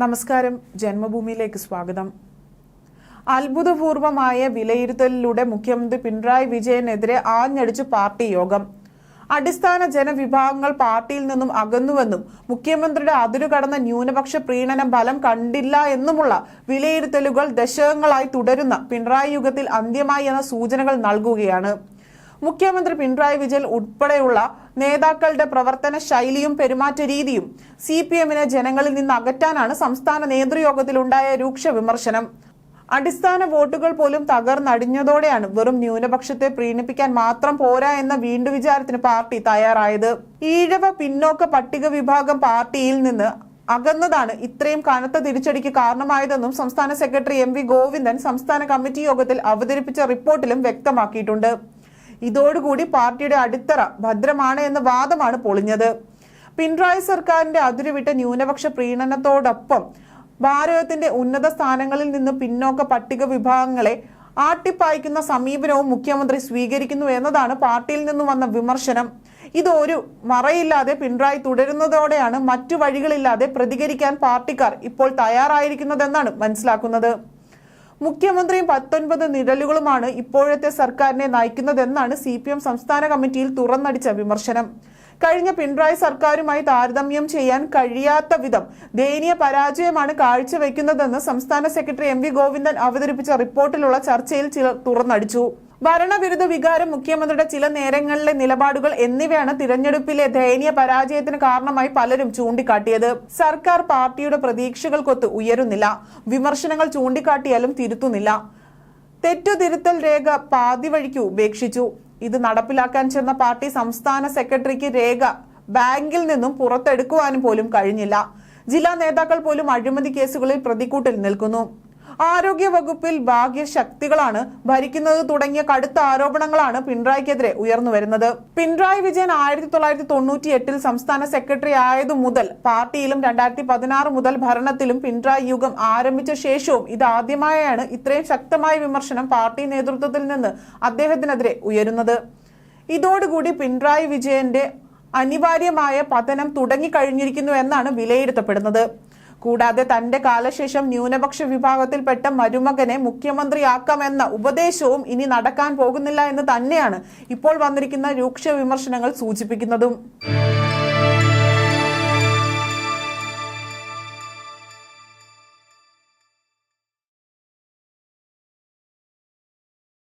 നമസ്കാരം. ജന്മഭൂമിയിലേക്ക് സ്വാഗതം. അത്ഭുതപൂർവമായ വിലയിരുത്തലിലൂടെ മുഖ്യമന്ത്രി പിണറായി വിജയനെതിരെ ആഞ്ഞടിച്ചു പാർട്ടി യോഗം. അടിസ്ഥാന ജനവിഭാഗങ്ങൾ പാർട്ടിയിൽ നിന്നും അകന്നുവെന്നും മുഖ്യമന്ത്രിയുടെ അതിരുകടന്ന ന്യൂനപക്ഷ പ്രീണനം ഫലം കണ്ടില്ല എന്നുമുള്ള വിലയിരുത്തലുകൾ ദശകങ്ങളായി തുടരുന്ന പിണറായി യുഗത്തിൽ അന്ത്യമായി എന്ന സൂചനകൾ നൽകുകയാണ്. മുഖ്യമന്ത്രി പിണറായി വിജയൻ ഉൾപ്പെടെയുള്ള നേതാക്കളുടെ പ്രവർത്തന ശൈലിയും പെരുമാറ്റ രീതിയും സി പി എമ്മിനെ ജനങ്ങളിൽ നിന്ന് അകറ്റാനാണ് സംസ്ഥാന നേതൃയോഗത്തിലുണ്ടായ രൂക്ഷ വിമർശനം. അടിസ്ഥാന വോട്ടുകൾ പോലും തകർന്നടിഞ്ഞതോടെയാണ് വെറും ന്യൂനപക്ഷത്തെ പ്രീണിപ്പിക്കാൻ മാത്രം പോരാ എന്ന വീണ്ടു വിചാരത്തിന് പാർട്ടി തയ്യാറായത്. ഈഴവ പിന്നോക്ക പട്ടിക വിഭാഗം പാർട്ടിയിൽ നിന്ന് അകന്നതാണ് ഇത്രയും കനത്ത തിരിച്ചടിക്ക് കാരണമായതെന്നും സംസ്ഥാന സെക്രട്ടറി എം വി ഗോവിന്ദൻ സംസ്ഥാന കമ്മിറ്റി യോഗത്തിൽ അവതരിപ്പിച്ച റിപ്പോർട്ടിലും വ്യക്തമാക്കിയിട്ടുണ്ട്. ഇതോടുകൂടി പാർട്ടിയുടെ അടിത്തറ ഭദ്രമാണ് എന്ന വാദമാണ് പൊളിഞ്ഞത്. പിണറായി സർക്കാരിന്റെ അതിരുവിട്ട ന്യൂനപക്ഷ പ്രീണനത്തോടൊപ്പം ഭാരതത്തിന്റെ ഉന്നത സ്ഥാനങ്ങളിൽ നിന്ന് പിന്നോക്ക പട്ടിക വിഭാഗങ്ങളെ ആട്ടിപ്പായിക്കുന്ന സമീപനവും മുഖ്യമന്ത്രി സ്വീകരിക്കുന്നു എന്നതാണ് പാർട്ടിയിൽ നിന്നും വന്ന വിമർശനം. ഇതൊരു മറയില്ലാതെ പിണറായി തുടരുന്നതോടെയാണ് മറ്റു വഴികളില്ലാതെ പ്രതികരിക്കാൻ പാർട്ടിക്കാർ ഇപ്പോൾ തയ്യാറായിരിക്കുന്നതെന്നാണ് മനസ്സിലാക്കുന്നത്. മുഖ്യമന്ത്രിയും പത്തൊൻപത് നിഴലുകളുമാണ് ഇപ്പോഴത്തെ സർക്കാരിനെ നയിക്കുന്നതെന്നാണ് സി പി എം സംസ്ഥാന കമ്മിറ്റിയിൽ തുറന്നടിച്ച വിമർശനം. കഴിഞ്ഞ പിണറായി സർക്കാരുമായി താരതമ്യം ചെയ്യാൻ കഴിയാത്ത വിധം ദയനീയ പരാജയമാണ് കാഴ്ചവെക്കുന്നതെന്ന് സംസ്ഥാന സെക്രട്ടറി എം വി ഗോവിന്ദൻ അവതരിപ്പിച്ച റിപ്പോർട്ടിലുള്ള ചർച്ചയിൽ ചിലർ തുറന്നടിച്ചു. ഭരണവിരുദ്ധ വികാരം മുഖ്യമന്ത്രിയുടെ ചില നേരങ്ങളിലെ നിലപാടുകൾ എന്നിവയാണ് തിരഞ്ഞെടുപ്പിലെ ദയനീയ പരാജയത്തിന് കാരണമായി പലരും ചൂണ്ടിക്കാട്ടിയത്. സർക്കാർ പാർട്ടിയുടെ പ്രതീക്ഷകൾക്കൊത്ത് ഉയരുന്നില്ല. വിമർശനങ്ങൾ ചൂണ്ടിക്കാട്ടിയാലും തിരുത്തുന്നില്ല. തെറ്റുതിരുത്തൽ രേഖ പാതി വഴിക്ക് ഉപേക്ഷിച്ചു. ഇത് നടപ്പിലാക്കാൻ ചെന്ന പാർട്ടി സംസ്ഥാന സെക്രട്ടറിക്ക് രേഖ ബാങ്കിൽ നിന്നും പുറത്തെടുക്കുവാനും പോലും കഴിഞ്ഞില്ല. ജില്ലാ നേതാക്കൾ പോലും അഴിമതി കേസുകളിൽ പ്രതിക്കൂട്ടിൽ നിൽക്കുന്നു. ആരോഗ്യ വകുപ്പിൽ ഭാഗ്യശക്തികളാണ് ഭരിക്കുന്നത് തുടങ്ങിയ കടുത്ത ആരോപണങ്ങളാണ് പിണറായിക്കെതിരെ ഉയർന്നു വരുന്നത്. പിണറായി വിജയൻ ആയിരത്തി തൊള്ളായിരത്തി തൊണ്ണൂറ്റി എട്ടിൽ സംസ്ഥാന സെക്രട്ടറി ആയതു മുതൽ പാർട്ടിയിലും രണ്ടായിരത്തി പതിനാറ് മുതൽ ഭരണത്തിലും പിണറായി യുഗം ആരംഭിച്ച ശേഷവും ഇതാദ്യമായാണ് ഇത്രയും ശക്തമായ വിമർശനം പാർട്ടി നേതൃത്വത്തിൽ നിന്ന് അദ്ദേഹത്തിനെതിരെ ഉയരുന്നത്. ഇതോടുകൂടി പിണറായി വിജയന്റെ അനിവാര്യമായ പതനം തുടങ്ങിക്കഴിഞ്ഞിരിക്കുന്നു എന്നാണ് വിലയിരുത്തപ്പെടുന്നത്. കൂടാതെ തന്റെ കാലശേഷം ന്യൂനപക്ഷ വിഭാഗത്തിൽപ്പെട്ട മരുമകനെ മുഖ്യമന്ത്രിയാക്കാമെന്ന ഉപദേശവും ഇനി നടക്കാൻ പോകുന്നില്ല എന്ന് തന്നെയാണ് ഇപ്പോൾ വന്നിരിക്കുന്ന രൂക്ഷ വിമർശനങ്ങൾ സൂചിപ്പിക്കുന്നതും.